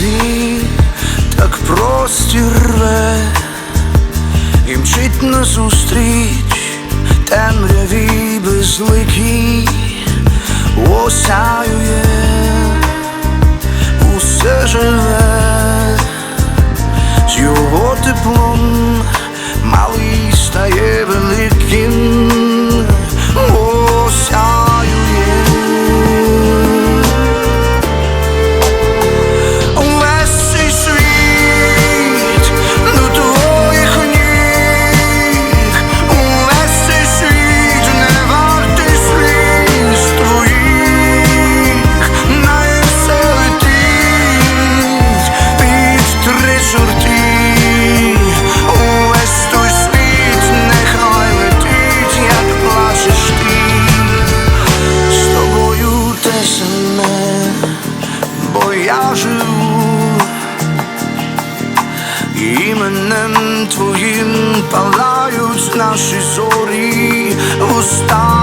воді, так простір рве, і мчить назустріч темряві безликій осяює усе же. бо я живу іменем твоїм палають наші зорі уста.